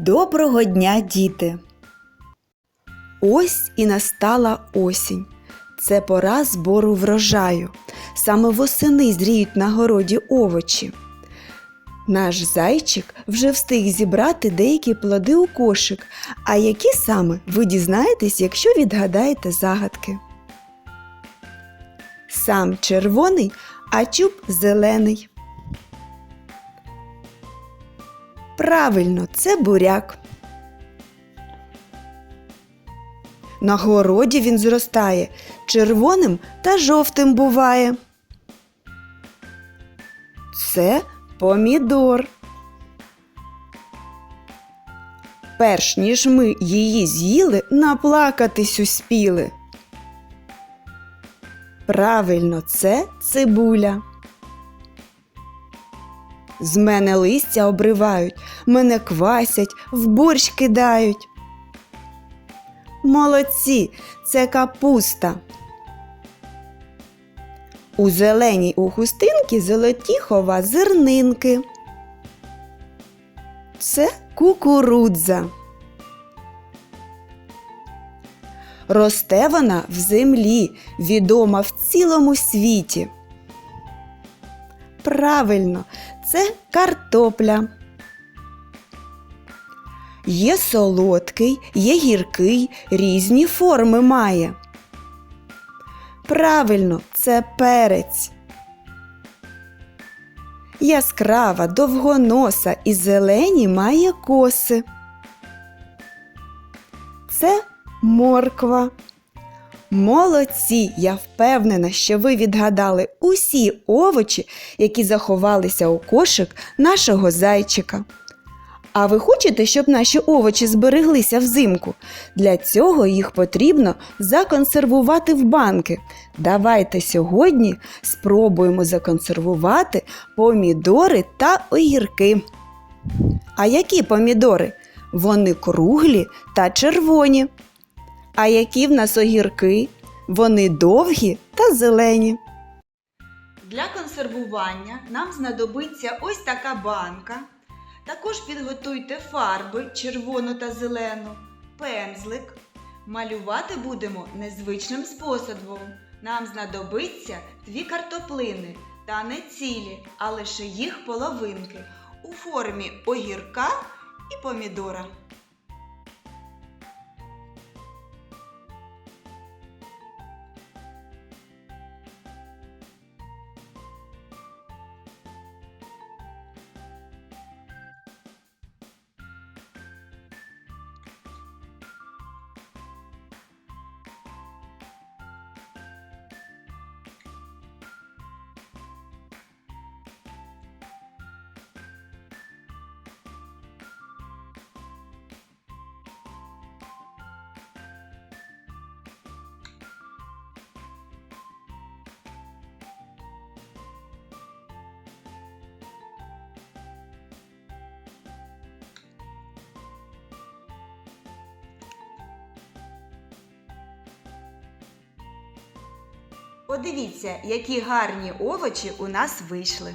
Доброго дня, діти! Ось і настала осінь. Це пора збору врожаю. Саме восени зріють на городі овочі. Наш зайчик вже встиг зібрати деякі плоди у кошик, а які саме ви дізнаєтесь, якщо відгадаєте загадки. Сам червоний, а чуб зелений. Правильно, це буряк. На городі він зростає, червоним та жовтим буває. Це помідор. Перш ніж ми її з'їли, наплакатись успіли. Правильно, це цибуля. З мене листя обривають, мене квасять, в борщ кидають. Молодці, це капуста. У зеленій у хустинки золоті хова зернинки. Це кукурудза. Росте вона в землі, відома в цілому світі. Правильно, це картопля. Є солодкий, є гіркий, різні форми має. Правильно, це перець. Яскрава, довгоноса і зелені має коси. Це морква. Молодці! Я впевнена, що ви відгадали усі овочі, які заховалися у кошик нашого зайчика. А ви хочете, щоб наші овочі збереглися взимку? Для цього їх потрібно законсервувати в банки. Давайте сьогодні спробуємо законсервувати помідори та огірки. А які помідори? Вони круглі та червоні. А які в нас огірки? Вони довгі та зелені. Для консервування нам знадобиться ось така банка. Також підготуйте фарби червону та зелену, пензлик. Малювати будемо незвичним способом. Нам знадобиться дві картоплини та не цілі, а лише їх половинки у формі огірка і помідора. Подивіться, які гарні овочі у нас вийшли.